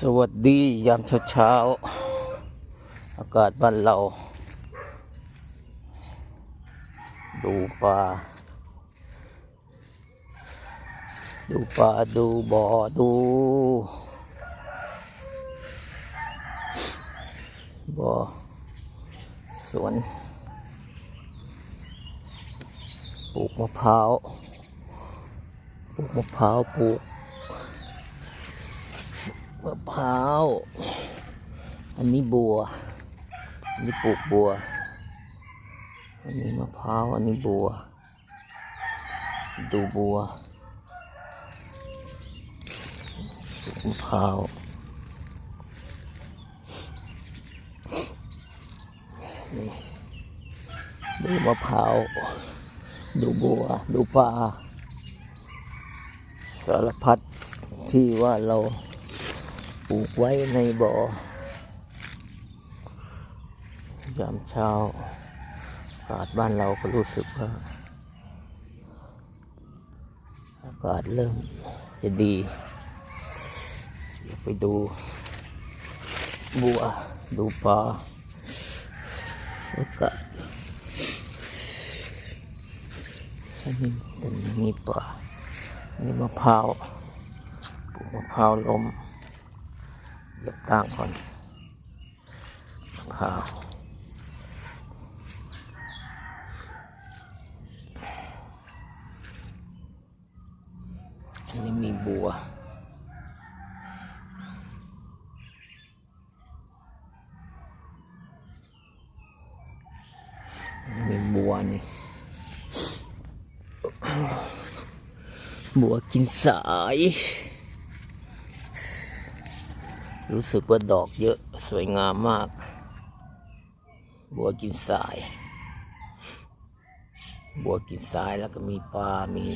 สวัสดียามเช้าเช้าๆอากาศบ้านเรา ดูปลาดูปลาดูบ่อดู บ่อสวนปลูกมะพร้าวปลูกมะพร้าวปลูก มะพร้าว อันนี้บัว อันนี้ปลูกบัว อันนี้มะพร้าว อันนี้บัว ดูบัวมะพร้าวนี่ดูมะพร้าว ดูบัว ดูปลา สารพัดที่ว่าเรา ปลูกไว้ในบ่อยามเช้าอากาศบ้านเราก็รู้สึกว่า อากาศเริ่มจะดีเดี๋ยวไปดูบัวดูปลาอากาศอันนี้ตรงนี้มีปลานนี่มะพร้าวปลูกมะพร้าวล้ม เหยียบตั้งก่อนมะพร้าวอันนี้มีบัวมีบัวนี่ บัวกินสาย รู้สึกว่าดอกเยอะสวยงามมาก บัวกินสาย บัวกินสายแล้วก็มีปลา มี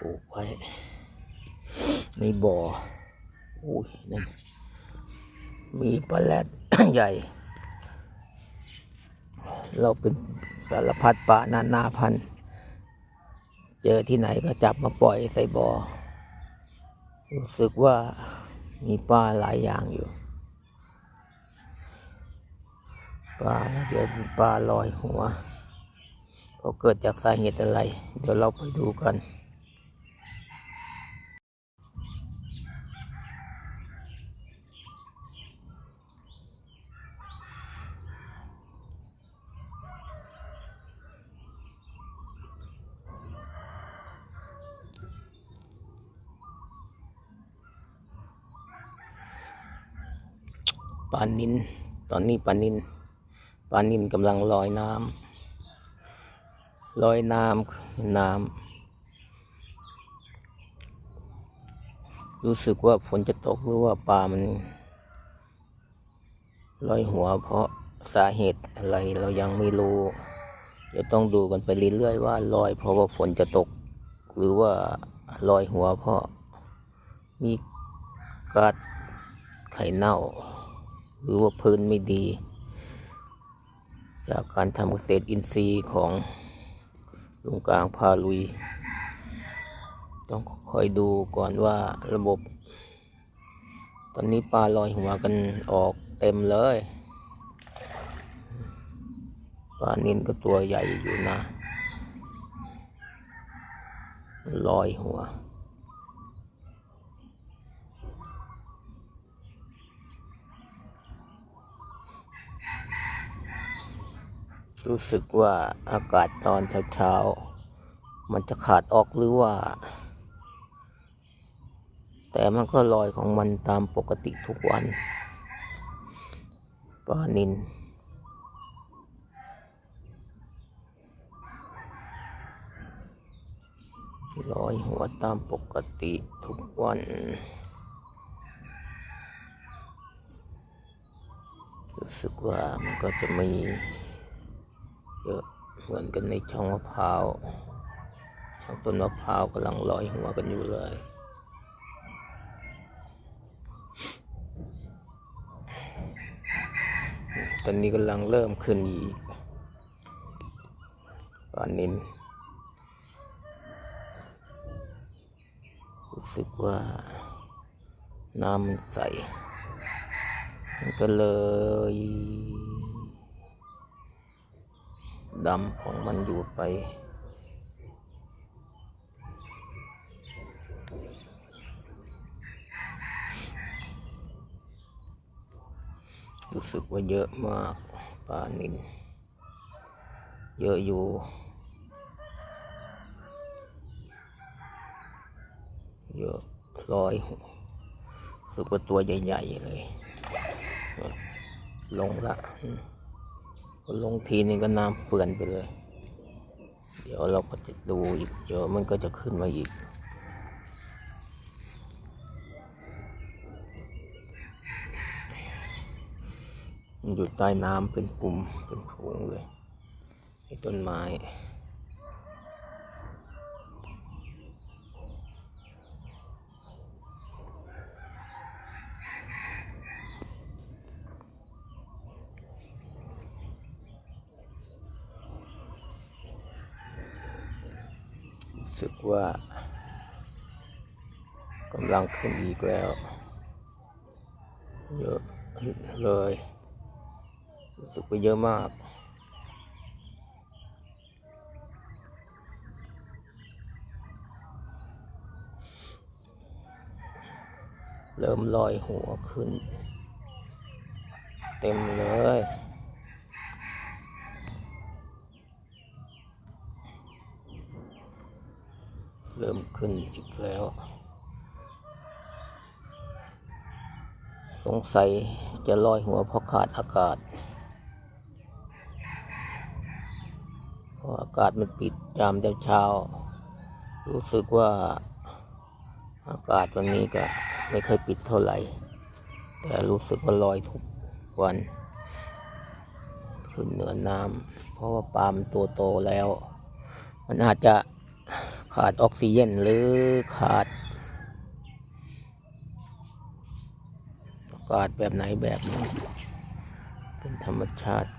ปลูกไว้ ในบ่ออุ้ยนั่นมีปลาแรดใหญ่ เราเป็นสารพัดปลานานาพันธุ์ เจอที่ไหนก็จับมาปล่อยใส่บ่อ รู้สึกว่า มีปลาหลายอย่างอยู่ปลานะเดี๋ยวปลาลอยหัวเขาเกิดจากสาเหตุอะไร เดี๋ยวเราไปดูกัน ป ลานิน ตอนนี้ปลานินปลานินกำลังลอยน้ำลอยน้ำน้ำรู้สึกว่าฝนจะตกหรือว่าปลามันลอยหัวเพราะสาเหตุอะไรเรายังไม่รู้จะต้องดูกันไปเรื่อยๆว่าลอยเพราะว่าฝนจะตก หรือว่าลอยหัวเพราะมีกาดไข่เน่า หรือว่าพื้นไม่ดี จากการทำเกษตรอินทรีย์ของลุงกลางพาลุย ต้องคอยดูก่อนว่าระบบ ตอนนี้ปลาลอยหัวกันออกเต็มเลยปลานินก็ตัวใหญ่อยู่นะ ลอยหัว รู้สึกว่าอากาศตอนเช้าๆ มันจะขาดออกหรือว่า แต่มันก็ลอยของมันตามปกติทุกวันปลานินลอยหัวตามปกติทุกวันรู้สึกว่ามันก็จะมี เยอะเหมือนกันในช่องมะพร้าว ช่องต้นมะพร้าวกำลังลอยหัวกันอยู่เลย ตอนนี้กำลังเริ่มขึ้นอีกปลานินรู้สึกว่าน้ำมันใส มันก็เลย ดำของมันอยู่ไป รู้สึกว่าเยอะมากปลานิน เยอะอยู่เยอะร้อยสึกว่าตัวใหญ่ ๆ เลย ลงละ ลงทีนึงก็น้ำเปื่อนไปเลย เดี๋ยวเราก็จะดูอีกเดี๋ยวมันก็จะขึ้นมาอีกอยู่ใต้น้ำเป็นกลุ่มเป็นฝูงเลยไอ้ต้นไม้ รู้ สึกว่ากำลังขึ้นอีกแล้ว เยอะเลย รู้สึกว่าเยอะมาก เริ่มลอยหัวขึ้น เต็มเลย เริ่มขึ้นอีกแล้ว สงสัยจะลอยหัวเพราะขาดอากาศเพราะอากาศมันปิดยามเช้า รู้สึกว่าอากาศวันนี้ก็ไม่ค่อยปิดเท่าไหร่ แต่รู้สึกว่าลอยทุกวัน ขึ้นเหนือน้ำเพราะว่าปลามันตัวโตแล้ว มันอาจจะ ขาดออกซิเจนหรือขาดอากาศแบบไหนแบบนึงเป็นธรรมชาติ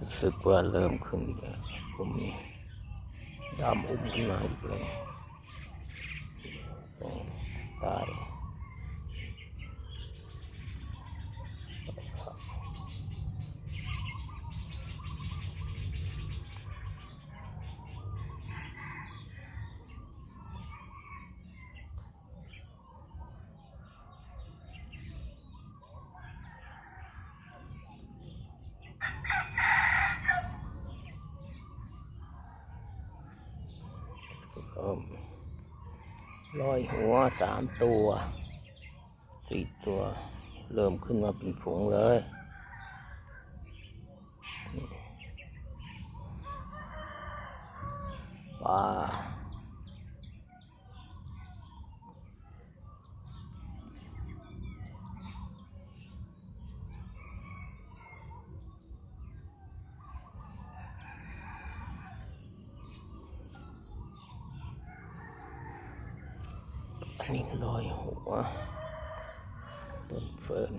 รู้ สึกว่าเริ่มขึ้นอีกแล้วกลุ่มนี้ดำอุ้มขึ้นมาอีกเลยตรงใตาย ก็ ลอยหัวสามตัวสี่ตัว เริ่มขึ้นมาเป็นฝูงเลย ปลา อันนี้ลอยหัวต้นเฟิร์น